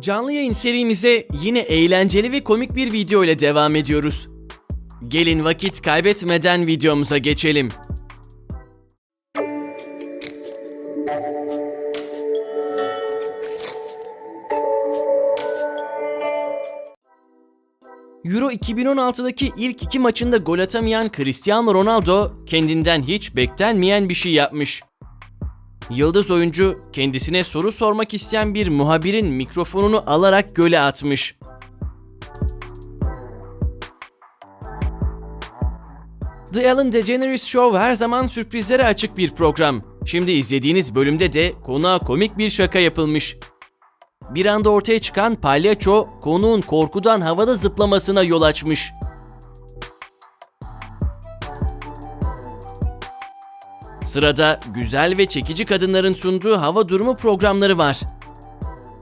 Canlı yayın serimize yine eğlenceli ve komik bir video ile devam ediyoruz. Gelin vakit kaybetmeden videomuza geçelim. Euro 2016'daki ilk iki maçında gol atamayan Cristiano Ronaldo kendinden hiç beklenmeyen bir şey yapmış. Yıldız oyuncu kendisine soru sormak isteyen bir muhabirin mikrofonunu alarak göle atmış. The Ellen DeGeneres Show her zaman sürprizlere açık bir program. Şimdi izlediğiniz bölümde de konuğa komik bir şaka yapılmış. Bir anda ortaya çıkan palyaço konuğun korkudan havada zıplamasına yol açmış. Sırada güzel ve çekici kadınların sunduğu hava durumu programları var.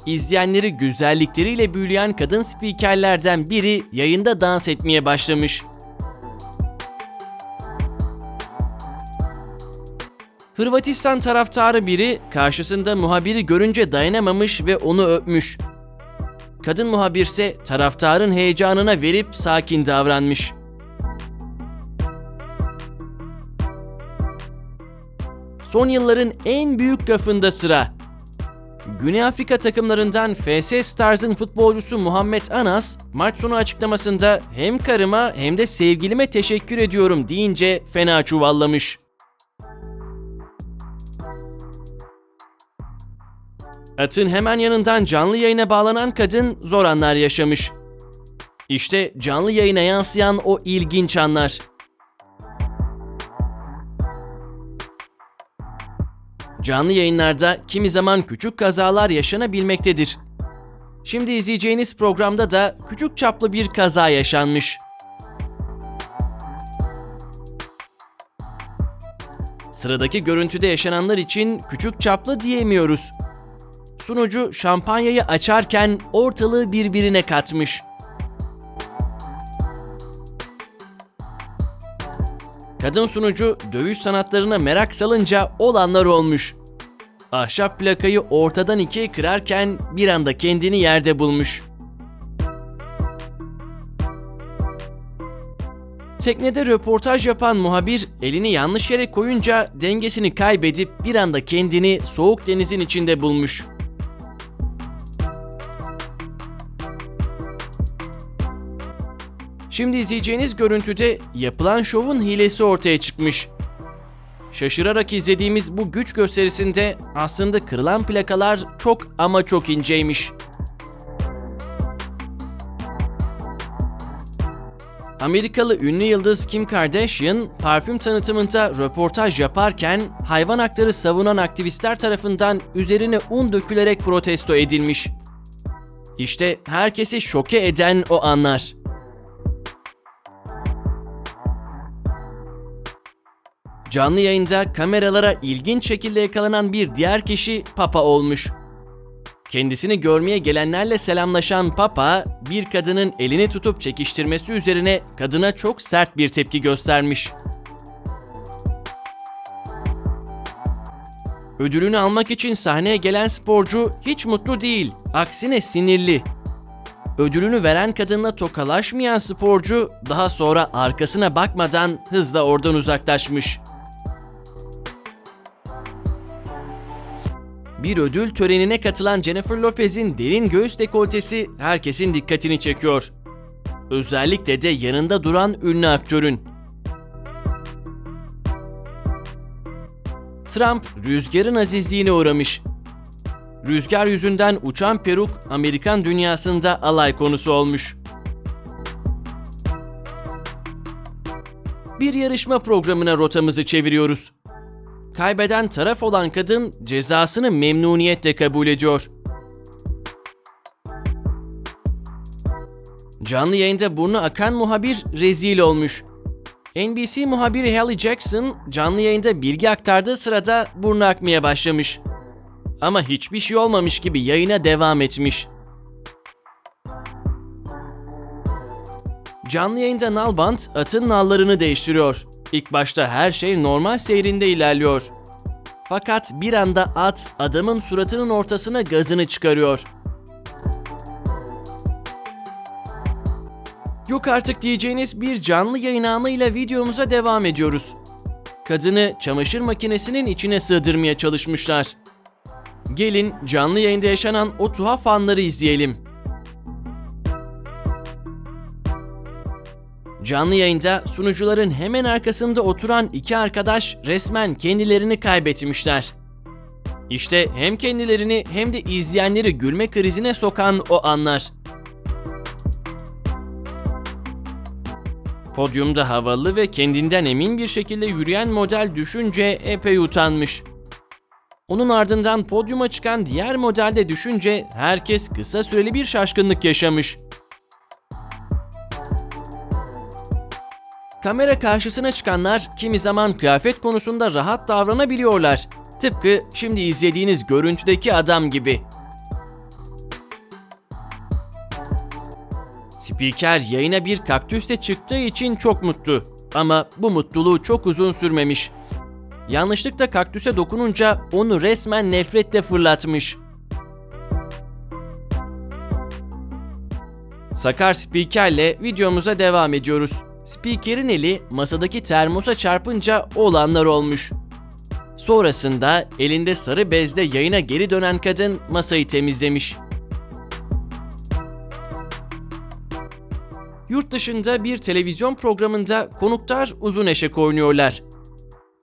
İzleyenleri güzellikleriyle büyüleyen kadın spikerlerden biri yayında dans etmeye başlamış. Hırvatistan taraftarı biri karşısında muhabiri görünce dayanamamış ve onu öpmüş. Kadın muhabirse taraftarın heyecanına verip sakin davranmış. Son yılların en büyük gafında sıra. Güney Afrika takımlarından FS Stars'ın futbolcusu Muhammed Anas, maç sonu açıklamasında hem karıma hem de sevgilime teşekkür ediyorum deyince fena çuvallamış. Atın hemen yanından canlı yayına bağlanan kadın zor anlar yaşamış. İşte canlı yayına yansıyan o ilginç anlar. Canlı yayınlarda kimi zaman küçük kazalar yaşanabilmektedir. Şimdi izleyeceğiniz programda da küçük çaplı bir kaza yaşanmış. Sıradaki görüntüde yaşananlar için küçük çaplı diyemiyoruz. Sunucu şampanyayı açarken ortalığı birbirine katmış. Kadın sunucu dövüş sanatlarına merak salınca olanlar olmuş. Ahşap plakayı ortadan ikiye kırarken bir anda kendini yerde bulmuş. Teknede röportaj yapan muhabir elini yanlış yere koyunca dengesini kaybedip bir anda kendini soğuk denizin içinde bulmuş. Şimdi izleyeceğiniz görüntüde yapılan şovun hilesi ortaya çıkmış. Şaşırarak izlediğimiz bu güç gösterisinde aslında kırılan plakalar çok ama çok inceymiş. Amerikalı ünlü yıldız Kim Kardashian, parfüm tanıtımında röportaj yaparken hayvan hakları savunan aktivistler tarafından üzerine un dökülerek protesto edilmiş. İşte herkesi şoke eden o anlar. Canlı yayında kameralara ilginç şekilde yakalanan bir diğer kişi Papa olmuş. Kendisini görmeye gelenlerle selamlaşan Papa, bir kadının elini tutup çekiştirmesi üzerine kadına çok sert bir tepki göstermiş. Ödülünü almak için sahneye gelen sporcu hiç mutlu değil, aksine sinirli. Ödülünü veren kadınla tokalaşmayan sporcu daha sonra arkasına bakmadan hızla oradan uzaklaşmış. Bir ödül törenine katılan Jennifer Lopez'in derin göğüs dekoltesi herkesin dikkatini çekiyor. Özellikle de yanında duran ünlü aktörün. Trump rüzgarın azizliğine uğramış. Rüzgar yüzünden uçan peruk Amerikan dünyasında alay konusu olmuş. Bir yarışma programına rotamızı çeviriyoruz. Kaybeden taraf olan kadın cezasını memnuniyetle kabul ediyor. Canlı yayında burnu akan muhabir rezil olmuş. NBC muhabiri Hallie Jackson canlı yayında bilgi aktardığı sırada burnu akmaya başlamış. Ama hiçbir şey olmamış gibi yayına devam etmiş. Canlı yayında Nalbant atın nallarını değiştiriyor. İlk başta her şey normal seyrinde ilerliyor. Fakat bir anda at adamın suratının ortasına gazını çıkarıyor. Yok artık diyeceğiniz bir canlı yayın anıyla videomuza devam ediyoruz. Kadını çamaşır makinesinin içine sığdırmaya çalışmışlar. Gelin canlı yayında yaşanan o tuhaf anları izleyelim. Canlı yayında sunucuların hemen arkasında oturan iki arkadaş resmen kendilerini kaybetmişler. İşte hem kendilerini hem de izleyenleri gülme krizine sokan o anlar. Podyumda havalı ve kendinden emin bir şekilde yürüyen model düşünce epey utanmış. Onun ardından podyuma çıkan diğer model de düşünce herkes kısa süreli bir şaşkınlık yaşamış. Kamera karşısına çıkanlar kimi zaman kıyafet konusunda rahat davranabiliyorlar. Tıpkı şimdi izlediğiniz görüntüdeki adam gibi. Spiker yayına bir kaktüsle çıktığı için çok mutlu. Ama bu mutluluğu çok uzun sürmemiş. Yanlışlıkla kaktüse dokununca onu resmen nefretle fırlatmış. Sakar spikerle videomuza devam ediyoruz. Spikerin eli masadaki termosa çarpınca olanlar olmuş. Sonrasında elinde sarı bezle yayına geri dönen kadın masayı temizlemiş. Yurt dışında bir televizyon programında konuklar uzun eşek oynuyorlar.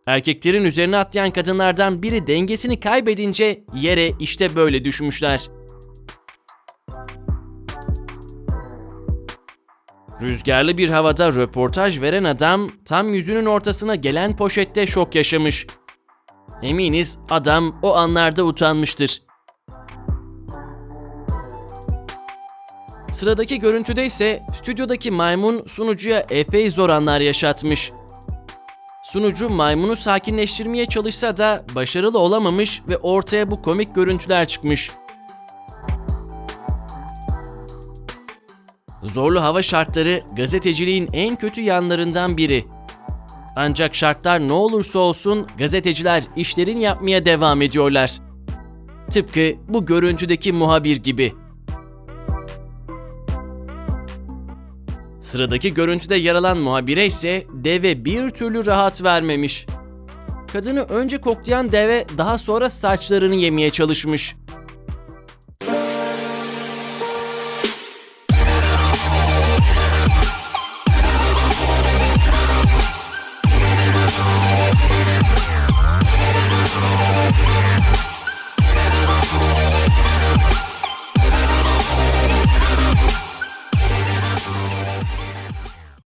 Erkeklerin üzerine atlayan kadınlardan biri dengesini kaybedince yere işte böyle düşmüşler. Rüzgarlı bir havada röportaj veren adam tam yüzünün ortasına gelen poşette şok yaşamış. Eminiz adam o anlarda utanmıştır. Sıradaki görüntüde ise stüdyodaki maymun sunucuya epey zor anlar yaşatmış. Sunucu maymunu sakinleştirmeye çalışsa da başarılı olamamış ve ortaya bu komik görüntüler çıkmış. Zorlu hava şartları gazeteciliğin en kötü yanlarından biri. Ancak şartlar ne olursa olsun gazeteciler işlerini yapmaya devam ediyorlar. Tıpkı bu görüntüdeki muhabir gibi. Sıradaki görüntüde yer alan muhabire ise deve bir türlü rahat vermemiş. Kadını önce koklayan deve daha sonra saçlarını yemeye çalışmış.